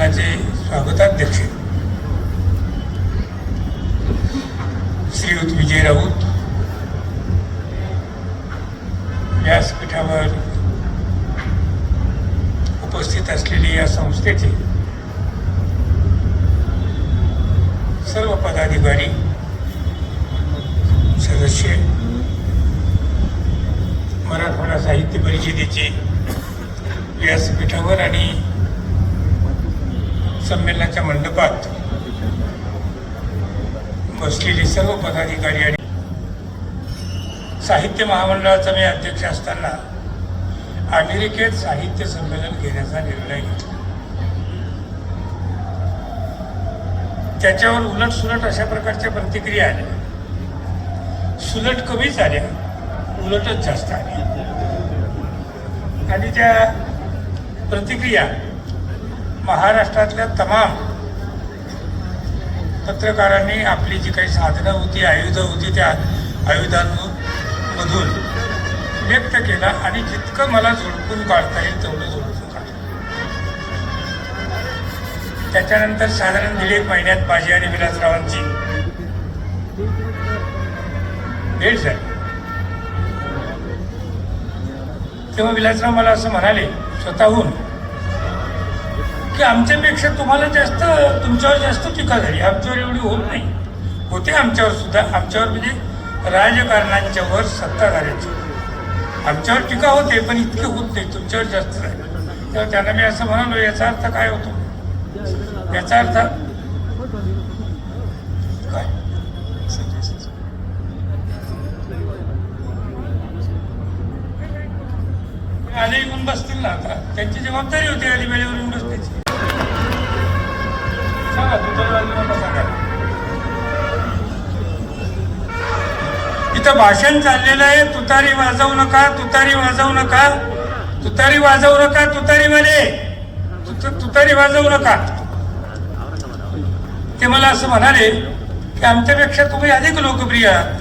या स्वागताध्यक्ष श्रीयुत विजय राऊत व्यासपीठावर उपस्थित असलेले या संस्थेचे सर्व पदाधिकारी सदस्य मराठवाडा साहित्य परिषदेचे व्यासपीठावर आणि संमेलनाच्या मंडपात बसलेले सर्व पदाधिकारी आणि साहित्य महामंडळाचा मी अध्यक्ष असताना अमेरिकेत साहित्य संमेलन घेण्याचा निर्णय घेतला. त्याच्यावर उलट सुलट अशा प्रकारच्या प्रतिक्रिया आल्या. सुलट कमीच आल्या उलटच जास्त आल्या. आणि त्या प्रतिक्रिया महाराष्ट्रातल्या तमाम पत्रकारांनी आपली जी काही साधनं होती आयुधं होती त्या आयुधांमधून व्यक्त केला आणि जितकं मला झोडपून काढता येईल तेवढं झोडपून काढलं त्याच्यानंतर साधारण दीड एक महिन्यात माझी आणि विलासरावांची भेट झाली. तेव्हा विलासराव मला असं म्हणाले स्वतःहून की आमच्यापेक्षा तुम्हाला जास्त तुमच्यावर जास्त टीका झाली. आमच्यावर एवढी होत नाही. होते आमच्यावर सुद्धा. आमच्यावर म्हणजे राजकारणांच्या वर सत्ताधाऱ्यांच्या आमच्यावर टीका होते पण इतके होत नाही. तुमच्यावर जास्त झाली. तेव्हा त्यांना मी असं म्हणालो याचा अर्थ काय होतो? याचा अर्थ काय? आले येऊन बसतील ना आता. त्यांची जबाबदारी होती आली वेळेवर येऊन इथं भाषण चाललेलं आहे. तुतारी वाजवू नका तुतारी वाजवू नका. तुतारी वाजवू नका तुतारीवाले. तुत- तुतारी वाजवू नका. ते मला असं म्हणाले की आमच्यापेक्षा तुम्ही अधिक लोकप्रिय आहात.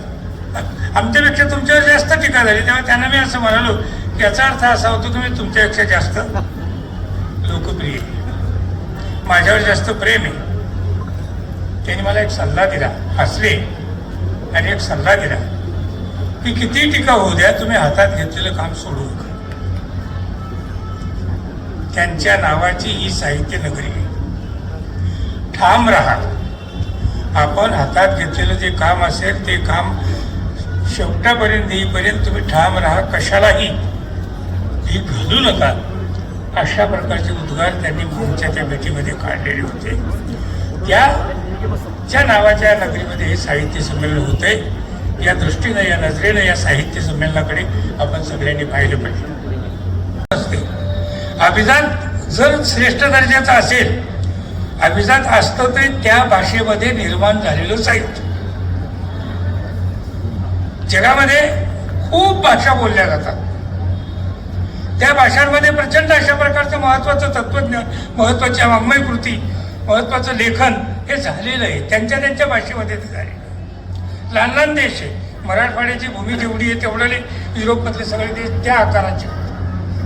आमच्यापेक्षा तुमच्यावर जास्त टीका झाली. तेव्हा त्यांना मी असं म्हणालो की याचा अर्थ असा होतो की मी तुमच्यापेक्षा जास्त लोकप्रिय माझ्यावर जास्त प्रेम आहे. त्यांनी मला एक सल्ला दिला हसले. आणि एक सल्ला दिला की किती टीका होऊ द्या तुम्ही हातात घेतलेलं काम सोडू नका त्यांच्या नावाची ही साहित्य नगरी आहे. ठाम राहा. आपण हातात घेतलेलं जे काम असेल ते काम शेवटापर्यंत येईपर्यंत तुम्ही ठाम राहा. कशालाही ही घालू नका. अशा प्रकारचे उद्गार त्यांनी आमच्या त्या भेटीमध्ये काढलेले होते. त्या ज्या नावाच्या नगरीमध्ये हे साहित्य संमेलन होते या दृष्टीनं या नजरेनं या साहित्य संमेलनाकडे आपण सगळ्यांनी पाहिलं पाहिजे. असते अभिजात जर श्रेष्ठ दर्जाचा असेल अभिजात असतं ते त्या भाषेमध्ये निर्माण झालेलं साहित्य. जगामध्ये खूप भाषा बोलल्या जातात. त्या भाषांमध्ये प्रचंड अशा प्रकारचं महत्वाचं तत्वज्ञान महत्वाची वाङ्मय कृती महत्वाचं लेखन हे झालेलं आहे त्यांच्या त्यांच्या भाषेमध्ये ते झालेलं आहे लहान लहान देश आहे. मराठवाड्याची भूमी जेवढी आहे तेवढ्याले युरोपमधले सगळे देश त्या आकाराचे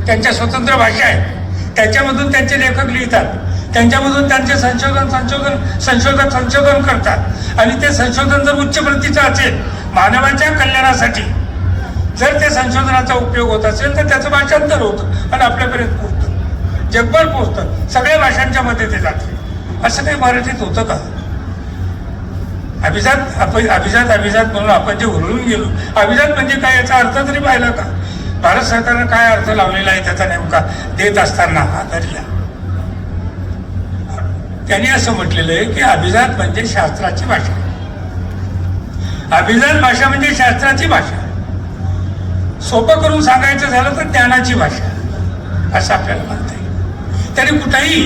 त्यांच्या स्वतंत्र भाषा आहेत. त्याच्यामधून त्यांचे लेखक लिहितात. त्यांच्यामधून त्यांचे संशोधन संशोधन संशोधक संशोधन करतात. आणि ते संशोधन जर उच्च प्रतीचं असेल मानवाच्या कल्याणासाठी जर ते संशोधनाचा उपयोग होत असेल तर त्याचं भाषांतर होतं आणि आपल्यापर्यंत पोहोचतं. जगभर पोहोचतं. सगळ्या भाषांच्या मध्ये ते जाते. असं काही मराठीत होतं का? अभिजात आपण अभिजात अभिजात म्हणून आपण जे उरळून गेलो. अभिजात म्हणजे काय याचा अर्थ तरी पाहिला का? भारत सरकारनं काय अर्थ लावलेला आहे त्याचा नेमका? देत असताना हा धरला त्यांनी असं म्हटलेलं आहे की अभिजात म्हणजे शास्त्राची भाषा. अभिजात भाषा म्हणजे शास्त्राची भाषा. सोपं करून सांगायचं झालं तर ज्ञानाची भाषा. असं आपल्याला म्हणता येईल. तरी कुठंही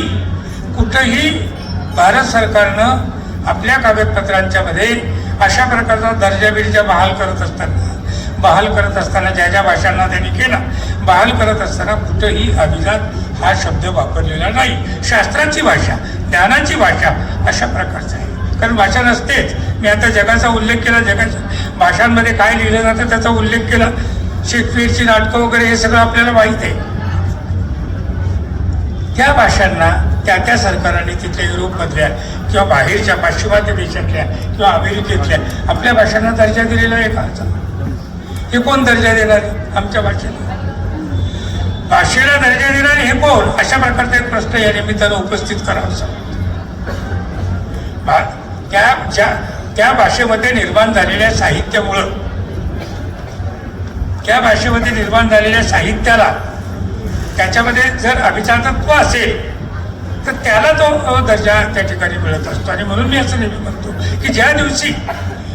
कुठंही भारत सरकारनं आपल्या कागदपत्रांच्या मध्ये अशा प्रकारचा दर्जा बिर्जा बहाल करत असताना बहाल करत असताना ज्या ज्या भाषांना त्यांनी केला बहाल करत असताना कुठंही अभिजात हा शब्द वापरलेला नाही. शास्त्राची भाषा ज्ञानाची भाषा अशा प्रकारचं आहे. कारण भाषा नसतेच. मी आता जगाचा उल्लेख केला जगाच्या भाषांमध्ये काय लिहिलं जातं त्याचा उल्लेख केला. शेक्सपियरची नाटकं वगैरे हे सगळं आपल्याला माहीत आहे. त्या भाषांना त्या त्या सरकारांनी तिथल्या युरोपमधल्या किंवा बाहेरच्या पाश्चिमात्य देशातल्या किंवा अमेरिकेतल्या आपल्या भाषांना दर्जा दिलेला आहे का हे कोण दर्जा देणार आमच्या भाषेला. भाषेला दर्जा देणारे हे कोण? अशा प्रकारचा एक प्रश्न या निमित्तानं उपस्थित करावा त्या ज्या त्या भाषेमध्ये निर्माण झालेल्या साहित्यामुळं त्या भाषेमध्ये निर्माण झालेल्या साहित्याला त्याच्यामध्ये जर अभिजातत्व असेल तर त्याला तो दर्जा त्या ठिकाणी मिळत असतो. आणि म्हणून मी असं नेहमी म्हणतो की ज्या दिवशी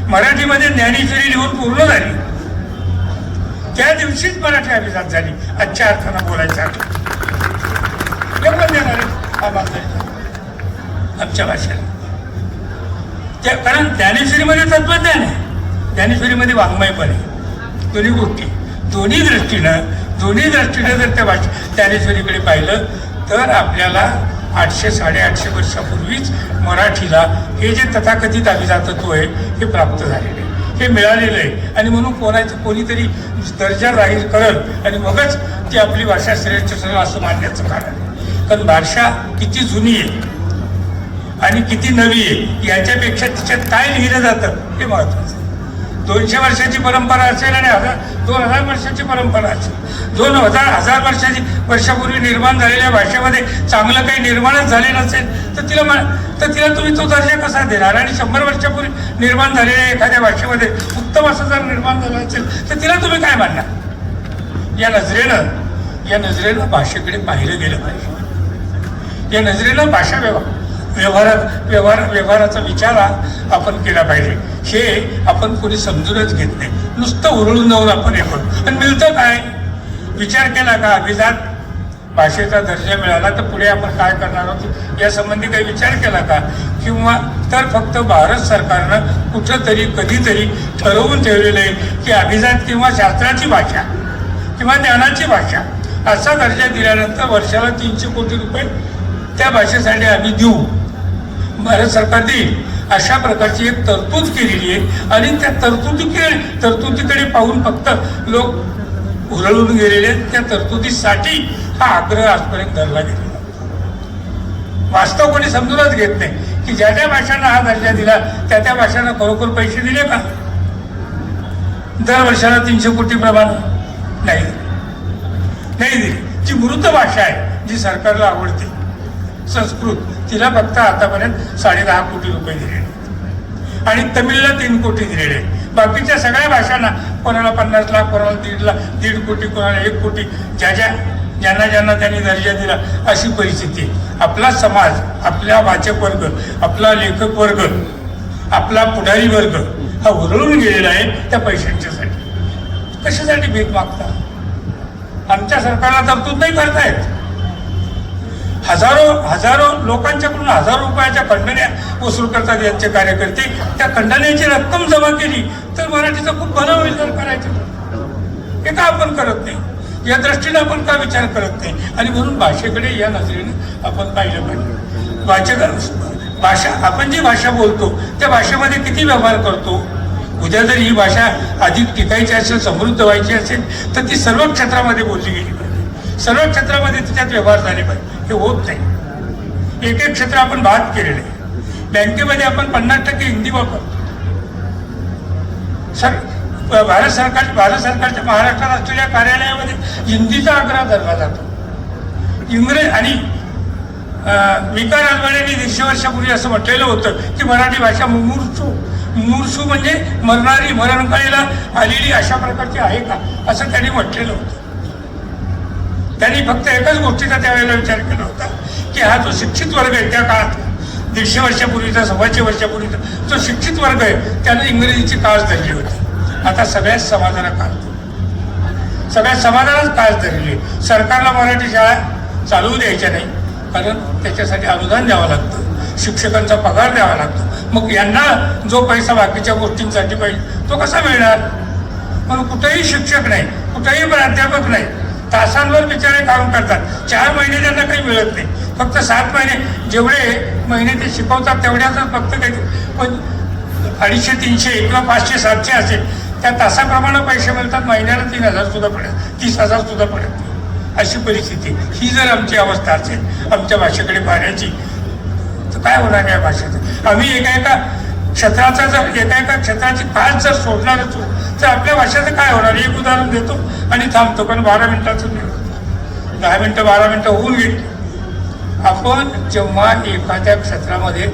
मराठीमध्ये ज्ञानेश्वरी लिहून पूर्ण झाली त्या दिवशीच मराठी अभिजात झाली. आजच्या अर्थानं बोलायचं देणार आमच्या भाषेला. त्या कारण ज्ञानेश्वरीमध्ये तत्वज्ञान आहे. ज्ञानेश्वरीमध्ये वाङ्मय पण आहे. दोन्ही गोष्टी. दोन्ही दृष्टीनं दोन्ही दृष्टीनं जर त्या भाषे ज्ञानेश्वरीकडे पाहिलं तर आपल्याला आठशे साडेआठशे वर्षापूर्वीच मराठीला हे जे तथाकथित अभिजातत्व आहे हे प्राप्त झालेलं आहे. हे मिळालेलं आहे. आणि म्हणून कोणाचं कोणीतरी दर्जा जाहीर करत आणि मगच ती आपली भाषा श्रेष्ठ ठरेल असं मानण्याचं कारण आहे. कारण भाषा किती जुनी आहे आणि किती नवी आहे याच्यापेक्षा तिच्यात काय लिहिलं जातं हे महत्वाचं आहे. दोनशे वर्षाची परंपरा असेल आणि हजार दोन हजार वर्षाची परंपरा असेल. दोन हजार हजार वर्षाची वर्षापूर्वी निर्माण झालेल्या भाषेमध्ये चांगलं काही निर्माणच झाले नसेल तर तिला मा- तर तिला तुम्ही तो दर्जा कसा देणार? आणि शंभर वर्षापूर्वी निर्माण झालेल्या एखाद्या भाषेमध्ये उत्तम असं जर निर्माण झालं असेल तर तिला तुम्ही काय मानणार? या नजरेनं या नजरेनं भाषेकडे पाहिलं गेलं पाहिजे. या नजरेनं भाषा व्यवहार व्यवहारात व्यवहार व्यवहाराचा विचार हा आपण केला पाहिजे. हे आपण कोणी समजूनच घेत नाही. नुसतं उरळून जाऊन आपण हे करतो आणि मिळतं काय? विचार केला का? अभिजात भाषेचा दर्जा मिळाला तर पुढे आपण काय करणार आहोत? यासंबंधी काही विचार केला का? किंवा तर फक्त भारत सरकारनं कुठंतरी कधीतरी ठरवून ठेवलेलं आहे की अभिजात किंवा शास्त्राची भाषा किंवा ज्ञानाची भाषा असा दर्जा दिल्यानंतर वर्षाला तीनशे कोटी रुपये त्या भाषेसाठी आम्ही देऊ. भारत सरकार देईल. अशा प्रकारची एक तरतूद केलेली आहे. आणि त्या तरतुदीकडे तरतुदीकडे पाहून फक्त लोक उरळून गेलेले आहेत. त्या तरतुदीसाठी हा आग्रह आजपर्यंत धरला गेलेला वास्तव कोणी समजूनच घेत नाही की ज्या ज्या भाषांना हा दर्जा दिला त्या त्या भाषांना खरोखर पैसे दिले का? दर वर्षाला तीनशे कोटी प्रमाण नाही नाही दिली. जी मृत भाषा आहे जी सरकारला आवडते संस्कृत तिला फक्त आतापर्यंत साडे दहा कोटी रुपये दिलेले आहेत. आणि तमिळला तीन कोटी दिलेले बाकीच्या सगळ्या भाषांना कोणाला पन्नास लाख कोणाला दीड लाख दीड कोटी कोणाला एक कोटी ज्या ज्या ज्यांना ज्यांना त्यांनी दर्जा दिला अशी परिस्थिती आपला समाज आपला वाचक वर्ग आपला लेखक वर्ग आपला पुढारी वर्ग हा उरळून गेलेला आहे त्या पैशांच्यासाठी. कशासाठी भीक मागता? आमच्या सरकारला तरतूद नाही करतायत. हजारो हजारो लोकांच्याकडून हजारो रुपयाच्या खंडण्या वसूल करतात यांचे कार्यकर्ते त्या खंडण्याची रक्कम जमा केली तर मराठीचा खूप भलं होईल जर करायचं हे का आपण करत नाही? या दृष्टीने आपण का विचार करत नाही? आणि म्हणून भाषेकडे या नजरेने आपण पाहिलं पाहिजे. भाषे भाषा आपण जी भाषा बोलतो त्या भाषेमध्ये किती व्यवहार करतो? उद्या जर ही भाषा अधिक टिकायची असेल समृद्ध व्हायची असेल तर ती सर्व क्षेत्रामध्ये बोलली गेली सर्व क्षेत्रामध्ये तिच्यात व्यवहार झाले पाहिजे. हे होत नाही. एक एक क्षेत्र आपण बाद केलेले. बँकेमध्ये आपण पन्नास टक्के हिंदी वापरतो. सर भारत सरकार भारत सरकारच्या महाराष्ट्रात असलेल्या कार्यालयामध्ये हिंदीचा आग्रह धरला जातो. इंग्रज आणि विकार आजवाड्यांनी दीडशे वर्षापूर्वी असं म्हटलेलं होतं की मराठी भाषा मुमूर्षू मुमूर्षू म्हणजे मरणारी मरणकाळीला आलेली अशा प्रकारची आहे का? असं त्यांनी म्हटलेलं होतं. त्यांनी फक्त एकच गोष्टीचा त्यावेळेला विचार केला होता की हा जो शिक्षित वर्ग आहे त्या काळात दीडशे वर्षापूर्वीचा सव्वाशे वर्षापूर्वीचा जो शिक्षित वर्ग आहे त्यानं इंग्रजीची कास धरली होती. आता सगळ्याच समाजाला कास सगळ्या समाजालाच कास धरली सरकारला मराठी शाळा चालवू द्यायच्या नाही कारण त्याच्यासाठी अनुदान द्यावं लागतं शिक्षकांचा पगार द्यावा लागतो. मग यांना जो पैसा बाकीच्या गोष्टींसाठी पाहिजे तो कसा मिळणार? म्हणून कुठेही शिक्षक नाही कुठेही प्राध्यापक नाही तासांवर बिचारे काम करतात. चार महिने त्यांना काही मिळत नाही. फक्त सात महिने. जेवढे महिने ते शिकवतात तेवढ्याच फक्त काही पण अडीचशे तीनशे किंवा पाचशे सातशे असेल त्या तासाप्रमाणे पैसे मिळतात. महिन्याला तीन हजार सुद्धा पडत तीस हजार सुद्धा पडत नाही. अशी परिस्थिती. ही जर आमची अवस्था असेल आमच्या भाषेकडे पाहण्याची तर काय होणार या भाषेचं? आम्ही एका एका क्षेत्राचा जर एका एका क्षेत्राची पाच जर सोडणार असू तर आपल्या भाषेचं काय होणार? एक उदाहरण देतो आणि थांबतो पण बारा मिनिटाचं नाही. दहा मिनटं बारा मिनटं होऊन गेली. आपण जेव्हा एखाद्या क्षेत्रामध्ये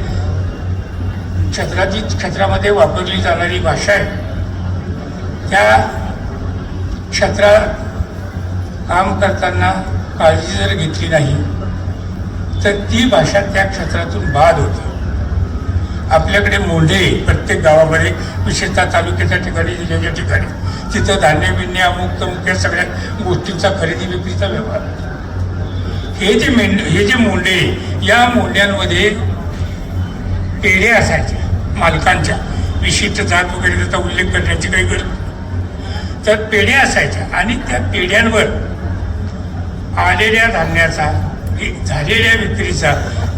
क्षेत्राची क्षेत्रामध्ये वापरली जाणारी भाषा आहे त्या क्षेत्रात काम करताना काळजी जर घेतली नाही तर ती भाषा त्या क्षेत्रातून बाद होते. आपल्याकडे मोंढे प्रत्येक गावामध्ये विशेषतः तालुक्याच्या ठिकाणी जिल्ह्याच्या ठिकाणी. तिथं धान्य बिन्य अमुक तमुक या सगळ्या गोष्टींचा खरेदी विक्रीचा व्यवहार. हे जे मेंढ हे जे मोंढे या मोंढ्यांमध्ये पेढे असायचे मालकांच्या. विशिष्ट जात वगैरे त्याचा उल्लेख करण्याची काही गरज नाही. तर पेढ्या असायच्या आणि त्या पेढ्यांवर आलेल्या धान्याचा झालेल्या विक्रीचा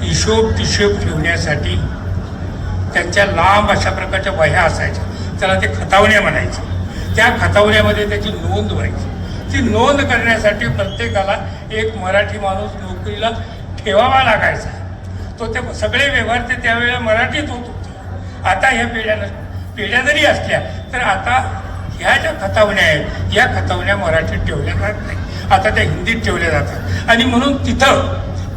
हिशोब तिशोब ठेवण्यासाठी त्यांच्या लांब अशा प्रकारच्या वह्या असायच्या. त्याला ते खतावण्या म्हणायचे. त्या खतावण्यामध्ये त्याची नोंद व्हायची. ती नोंद करण्यासाठी प्रत्येकाला एक मराठी माणूस नोकरीला ठेवावा लागायचा. तो ते सगळे व्यवहार ते त्यावेळेला मराठीत होत होते. आता ह्या पिढ्या पिढ्या जरी असल्या तर आता ह्या ज्या खतावण्या आहेत या खतावण्या मराठीत ठेवल्या जात नाही आता त्या हिंदीत ठेवल्या जातात. आणि म्हणून तिथं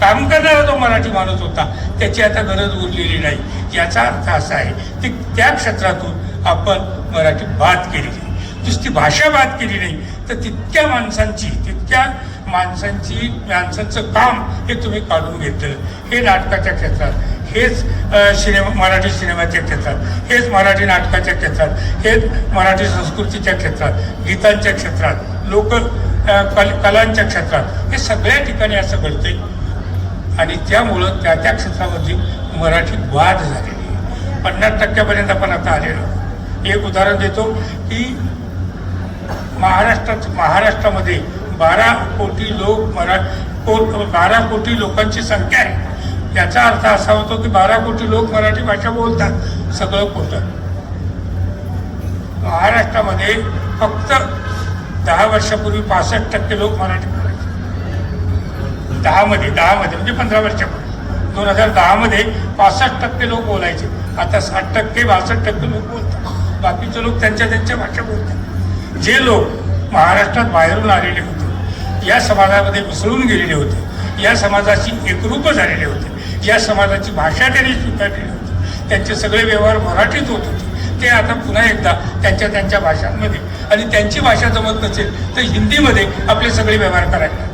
काम करणारा जो मराठी माणूस होता त्याची आता गरज उरलेली नाही. याचा अर्थ असा आहे की त्या क्षेत्रातून आपण मराठी बाद केलेली नुसती भाषा बाद केली नाही तर तितक्या माणसांची तितक्या माणसांची माणसांचं काम हे तुम्ही काढून घेतलं. हे नाटकाच्या क्षेत्रात हेच सिनेमा मराठी सिनेमाच्या क्षेत्रात हेच मराठी नाटकाच्या क्षेत्रात हेच मराठी संस्कृतीच्या क्षेत्रात गीतांच्या क्षेत्रात लोक कल कलांच्या क्षेत्रात हे सगळ्या ठिकाणी असं घडतंय. आणि त्यामुळं त्या त्या क्षेत्रामध्ये मराठी वाद झालेली आहे. पन्नास टक्क्यापर्यंत आपण आता आलेलो एक उदाहरण देतो की महाराष्ट्रात महाराष्ट्रामध्ये बारा कोटी लोक मरा को बारा कोटी लोकांची संख्या आहे. याचा अर्थ असा होतो की बारा कोटी लोक मराठी भाषा बोलतात सगळं बोलतात. महाराष्ट्रामध्ये फक्त दहा वर्षापूर्वी पासष्ट टक्के लोक मराठी बोलायचे. दहामध्ये दहामध्ये म्हणजे पंधरा वर्षापूर्वी. दोन हजार दहामध्ये पासष्ट टक्के लोक बोलायचे. आता साठ टक्के बासष्ट टक्के लोक बोलतात. बाकीचे लोक त्यांच्या त्यांच्या भाषा बोलतात. जे लोक महाराष्ट्रात बाहेरून आलेले होते या समाजामध्ये मिसळून गेलेले होते या समाजाशी एकरूप झालेले होते या समाजाची भाषा त्यांनी स्वीकारलेली होती त्यांचे सगळे व्यवहार मराठीत होत होते ते आता पुन्हा एकदा त्यांच्या त्यांच्या भाषांमध्ये आणि त्यांची भाषा जमत नसेल तर हिंदीमध्ये आपले सगळे व्यवहार करायचे.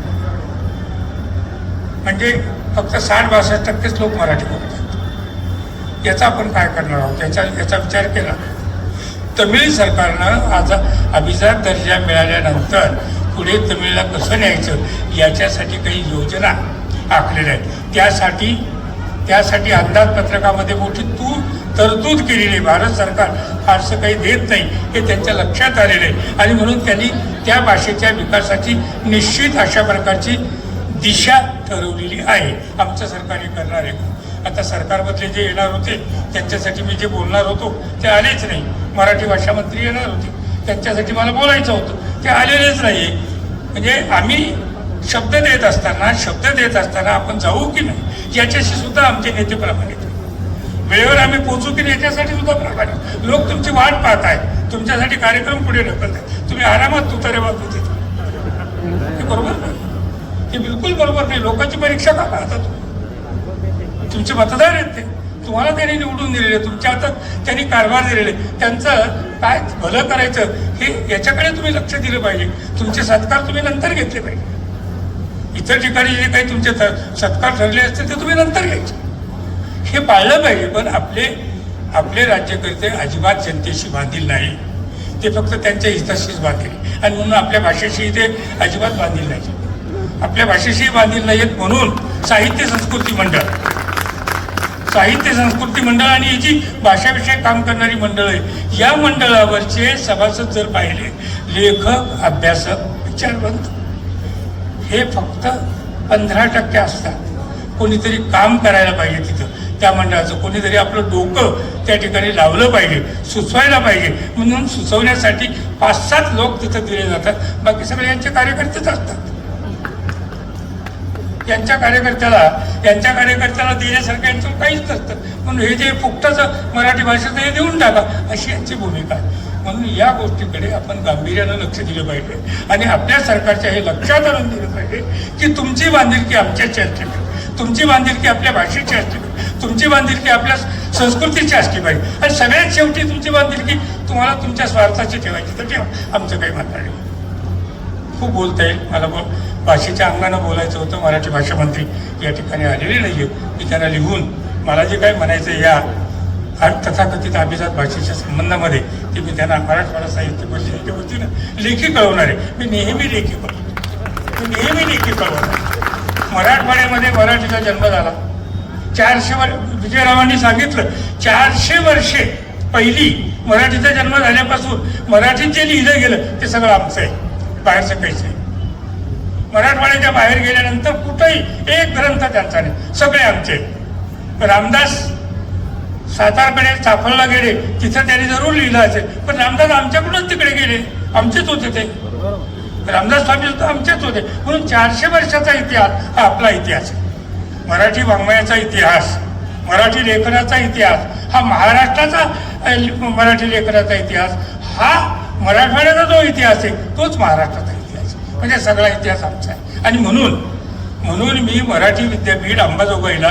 म्हणजे फक्त साठ बासष्ट टक्केच लोक मराठी बोलतात. याचा आपण काय करणार आहोत? याचा याचा विचार केला. तमिळ सरकारनं आज अभिजात दर्जा मिळाल्यानंतर पुढे तमिळला कसं न्यायचं? याच्यासाठी काही योजना आखलेल्या आहेत. त्यासाठी त्यासाठी अंदाजपत्रकामध्ये मोठी तू तरतूद केलेली आहे. भारत सरकार फारसं काही देत नाही. हे त्यांच्या लक्षात आलेलं आहे. आणि म्हणून त्यांनी त्या भाषेच्या विकासाची निश्चित अशा प्रकारची दिशा ठरवलेली आहे. आमचं सरकार हे करणार आहे. आता सरकारमधले जे येणार होते त्यांच्यासाठी मी जे बोलणार होतो ते आलेच नाही. मराठी भाषा मंत्री येणार होते. त्यांच्यासाठी मला बोलायचं होतं. ते आलेलेच नाही म्हणजे आम्ही शब्द देत असताना शब्द देत असताना आपण जाऊ की नाही याच्याशी सुद्धा आमचे नेते प्रमाणित वेळेवर आम्ही पोहोचू की याच्यासाठी सुद्धा प्रमाणित लोक तुमची वाट पाहत आहेत. तुमच्यासाठी कार्यक्रम पुढे ढकलत आहेत. तुम्ही आरामात तुतारे वाजवत बरोबर? हे बिलकुल बरोबर नाही. लोकांची परीक्षा का पाहतात? तुमचे मतदार आहेत ते. तुम्हाला त्यांनी निवडून दिलेले तुमच्या हातात त्यांनी कारभार दिलेले. त्यांचं काय भलं करायचं हे याच्याकडे तुम्ही लक्ष दिलं पाहिजे. तुमचे सत्कार तुम्ही नंतर घेतले पाहिजे. इतर ठिकाणी जे काही तुमचे सत्कार ठरले असते ते तुम्ही नंतर घ्यायचे. हे पाळलं पाहिजे पण आपले आपले राज्यकर्ते अजिबात जनतेशी बांधील नाही. ते फक्त त्यांच्या हिताशीच बांधील. आणि म्हणून आपल्या भाषेशी ते अजिबात बांधील नाही. आपल्या भाषेशी बांधील नाहीत म्हणून साहित्य संस्कृती मंडळ. साहित्य संस्कृती मंडळ आणि ही जी भाषाविषयक काम करणारी मंडळ आहे या मंडळावरचे सभासद जर पाहिले लेखक अभ्यासक विचारवंत हे फक्त पंधरा टक्के असतात. कोणीतरी काम करायला पाहिजे तिथं. त्या मंडळाचं कोणीतरी आपलं डोकं त्या ठिकाणी लावलं पाहिजे सुचवायला पाहिजे. म्हणून सुचवण्यासाठी पाच सात लोक तिथं दिले जातात. बाकी सगळे यांचे कार्यकर्तेच असतात. यांच्या कार्यकर्त्याला यांच्या कार्यकर्त्याला देण्यासारखं यांचं काहीच नसतं. म्हणून हे जे फुकटाचं मराठी भाषेचं हे देऊन टाका अशी यांची भूमिका आहे. म्हणून या गोष्टीकडे आपण गांभीर्यानं लक्ष दिलं पाहिजे. आणि आपल्या सरकारच्या हे लक्षात आणून दिलं पाहिजे की तुमची बांधिलकी आमच्याची असली पाहिजे तुमची बांधिलकी आपल्या भाषेची असली पाहिजे तुमची बांधिलकी आपल्या संस्कृतीची असली पाहिजे. आणि सगळ्यात शेवटी तुमची बांधिलकी तुम्हाला तुमच्या स्वार्थाची ठेवायची. तर ठेवा. आमचं काही म्हणणार नाही. खूप बोलता येईल. मला बोल. भाषेच्या अंगानं बोलायचं होतं मराठी भाषा मंत्री या ठिकाणी आलेले नाही आहेत मी त्यांना लिहून मला जे काय म्हणायचं आहे या तथाकथित अभिजात भाषेच्या संबंधामध्ये ते मी त्यांना मराठवाडा साहित्य परिषदेच्या वतीनं लेखी कळवणार. आहे मी नेहमी लेखी कळवतो. मी नेहमी लेखी कळवणार मराठवाड्यामध्ये मराठीचा जन्म झाला. चारशे वर विजयरावांनी सांगितलं चारशे वर्षे पहिली मराठीचा जन्म झाल्यापासून मराठीत जे लिहिलं गेलं ते सगळं आमचं आहे. बाहेरचं काहीच नाही. मराठवाड्याच्या बाहेर गेल्यानंतर कुठंही एक ग्रंथ त्यांचा नाही. सगळे आमचे. रामदास सातारकडे चाफळला गेले. तिथं त्यांनी जरूर लिहिलं असेल. पण रामदास आमच्याकडूनच तिकडे गेले. आमचेच होते ते. रामदास स्वामी सुद्धा आमचेच होते. म्हणून चारशे वर्षाचा इतिहास हा आपला इतिहास आहे. मराठी वाङ्मयाचा इतिहास मराठी लेखनाचा इतिहास हा महाराष्ट्राचा मराठी लेखनाचा इतिहास हा मराठवाड्याचा जो इतिहास आहे तोच महाराष्ट्राचा आहे. म्हणजे सगळा इतिहास आमचा आहे. आणि म्हणून म्हणून मी मराठी विद्यापीठ अंबाजोगाईला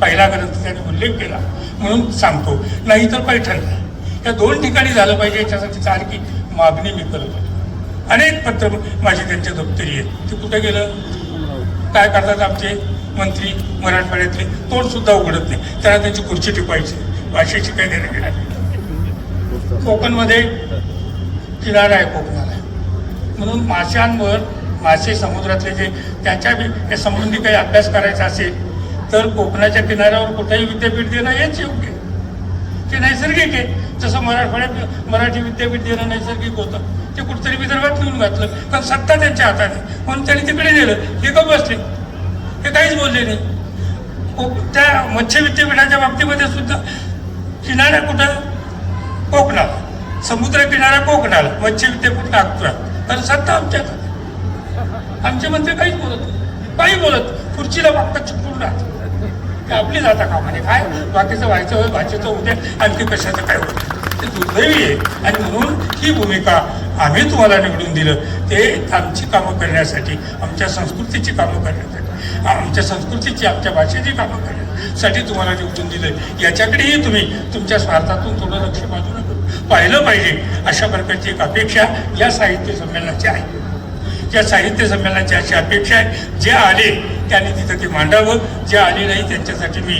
पहिला ग्रंथ त्याने उल्लेख केला. म्हणून सांगतो नाही तर पैठणला या दोन ठिकाणी झालं पाहिजे याच्यासाठी सारखी मागणी मी करत होतो. अनेक पत्र माझी त्यांच्या दप्तरी आहेत. ते कुठे गेलं? काय करतात आमचे मंत्री मराठवाड्यातले? तोंडसुद्धा उघडत नाही. त्यांना त्यांची खुर्ची टिपायची भाषेची काही देणं घेणार कोकणमध्ये किनारा आहे कोकण म्हणून माशांवर मासे समुद्रातले जे त्याच्या बी- संबंधी काही अभ्यास करायचा असेल तर कोकणाच्या किनाऱ्यावर कुठेही विद्यापीठ देणं हेच योग्य ते नैसर्गिक आहे. जसं मराठवाड्यात मराठी विद्यापीठ देणं नैसर्गिक होतं. ते कुठेतरी विदर्भात लिहून घातलं. कारण सत्ता त्यांच्या हातात आहे. म्हणून त्यांनी तिकडे नेलं हे का बसले. हे काहीच बोलले नाही. कोक- त्या मत्स्य विद्यापीठाच्या बाबतीमध्ये सुद्धा किनारा कुठं? कोकणाला. समुद्र किनारा कोकणाला. मत्स्य विद्यापीठ नागपुरात तर सत्ता आमच्या आमचे मंत्री काहीच बोलत नाही काही बोलत खुर्चीला फक्त चिपकून राहत ते आपली जाता कामाने. काय? बाकीचं व्हायचं होय भाषेचं उद्या आणखी कशाचं काय होतं ते दुर्दैवी आहे. आणि म्हणून ही भूमिका आम्ही तुम्हाला निवडून दिलं ते आमची कामं करण्यासाठी आमच्या संस्कृतीची कामं करण्यासाठी आमच्या संस्कृतीची आमच्या भाषेची कामं करण्यासाठी तुम्हाला निवडून दिलं. याच्याकडेही तुम्ही तुमच्या स्वार्थातून थोडं लक्ष बाजू नका पाहिलं पाहिजे अशा प्रकारची एक अपेक्षा या साहित्य संमेलनाची आहे. या साहित्य संमेलनाची अशी अपेक्षा आहे जे आले त्यांनी तिथं ते मांडावं जे आले नाही त्यांच्यासाठी मी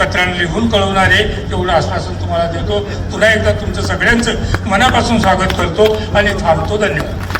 पत्राने लिहून कळवणार आहे एवढं आश्वासन तुम्हाला देतो. पुन्हा एकदा तुमचं सगळ्यांचं मनापासून स्वागत करतो आणि थांबतो. धन्यवाद.